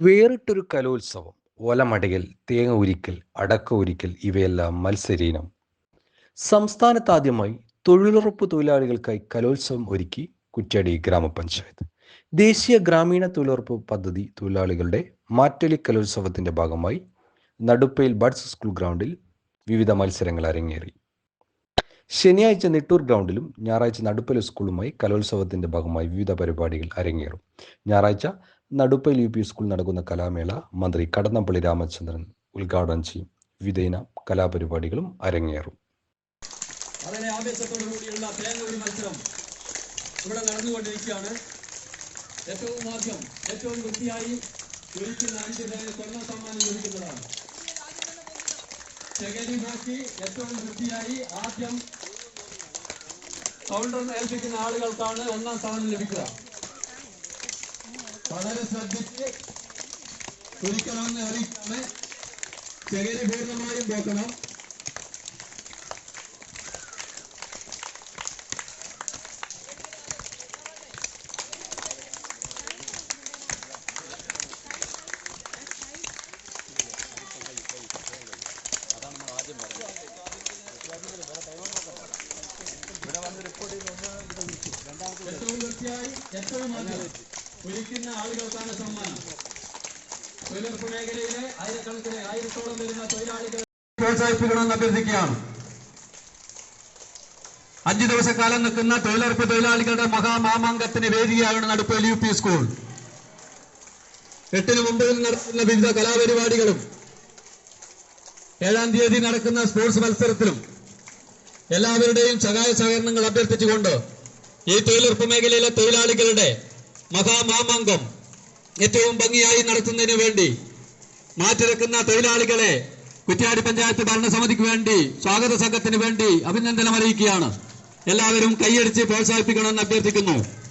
വേറിട്ടൊരു കലോത്സവം ഒലമടയൽ തേങ്ങ ഉരിക്കൽ അടക്ക ഉരിക്കൽ ഇവയെല്ലാം മത്സരീനം. സംസ്ഥാനത്താദ്യമായി തൊഴിലുറപ്പ് തൊഴിലാളികൾക്കായി കലോത്സവം ഒരുക്കി കുറ്റ്യാടി ഗ്രാമപഞ്ചായത്ത്. ദേശീയ ഗ്രാമീണ തൊഴിലുറപ്പ് പദ്ധതി തൊഴിലാളികളുടെ മാറ്റലി കലോത്സവത്തിന്റെ ഭാഗമായി നടുപ്പയിൽ ബഡ്സ് സ്കൂൾ ഗ്രൗണ്ടിൽ വിവിധ മത്സരങ്ങൾ അരങ്ങേറി. ശനിയാഴ്ച നെട്ടൂർ ഗ്രൗണ്ടിലും ഞായറാഴ്ച നടുപ്പൽ സ്കൂളുമായി കലോത്സവത്തിന്റെ ഭാഗമായി വിവിധ പരിപാടികൾ അരങ്ങേറും. ഞായറാഴ്ച നടുപ്പൽ യു പി സ്കൂൾ നടക്കുന്ന കലാമേള മന്ത്രി കടന്നപ്പള്ളി രാമചന്ദ്രൻ ഉദ്ഘാടനം ചെയ്യും. വിവിധ ഇനം കലാപരിപാടികളും അരങ്ങേറും. വളരെ ആവേശത്തോടു കൂടിയുള്ള തേങ്ങ ഒരു മത്സരം ഇവിടെ നടന്നുകൊണ്ടിരിക്കുകയാണ്. ഏറ്റവും ആദ്യം ഏറ്റവും വൃത്തിയായി ഒരിക്കുന്ന അഞ്ച് സ്വർണ സമ്മാനം ലഭിക്കുന്നതാണ്. ശകരി നോക്കി ഏറ്റവും വൃത്തിയായി ആദ്യം കൗണ്ടർ ഏൽപ്പിക്കുന്ന ആളുകൾക്കാണ് ഒന്നാം സ്ഥാനം ലഭിക്കുക. വളരെ ശ്രദ്ധിച്ച് ഒരിക്കണമെന്ന് അറിയിക്കാമേ ചെകരി പൂർണമായും പോക്കണം ഏറ്റവും വൃത്തിയായി ഏറ്റവും ആദ്യം ഒരിക്കുന്ന ആളുകൾക്കാണ് സമ്മാനം തൊഴിലുറപ്പ് മേഖലയിലെ ആയിരക്കണക്കിന് ആയിരത്തോളം വരുന്ന തൊഴിലാളികൾ പ്രോത്സാഹിപ്പിക്കണമെന്ന് അഭ്യർത്ഥിക്കുകയാണ്. അഞ്ചു ദിവസക്കാലം നിൽക്കുന്ന തൊഴിലുറപ്പ് തൊഴിലാളികളുടെ മഹാമാമാങ്കത്തിന് വേദിയാകണം നടുപ്പൽ യു പി സ്കൂൾ എട്ടിനും ഒമ്പതിനും നടത്തുന്ന വിവിധ കലാപരിപാടികളും ഏഴാം തീയതി നടക്കുന്ന സ്പോർട്സ് മത്സരത്തിലും എല്ലാവരുടെയും സഹായ സഹകരണങ്ങൾ അഭ്യർത്ഥിച്ചുകൊണ്ട് ഈ തൊഴിലുറപ്പ് മേഖലയിലെ തൊഴിലാളികളുടെ മഹാമാമാങ്കം ഏറ്റവും ഭംഗിയായി നടത്തുന്നതിന് വേണ്ടി മാറ്റിരക്കുന്ന തൊഴിലാളികളെ കുറ്റ്യാടി പഞ്ചായത്ത് ഭരണസമിതിക്ക് വേണ്ടി സ്വാഗത സംഘത്തിന് വേണ്ടി അഭിനന്ദനം അറിയിക്കുകയാണ്. എല്ലാവരും കൈയടിച്ച് പ്രോത്സാഹിപ്പിക്കണമെന്ന് അഭ്യർത്ഥിക്കുന്നു.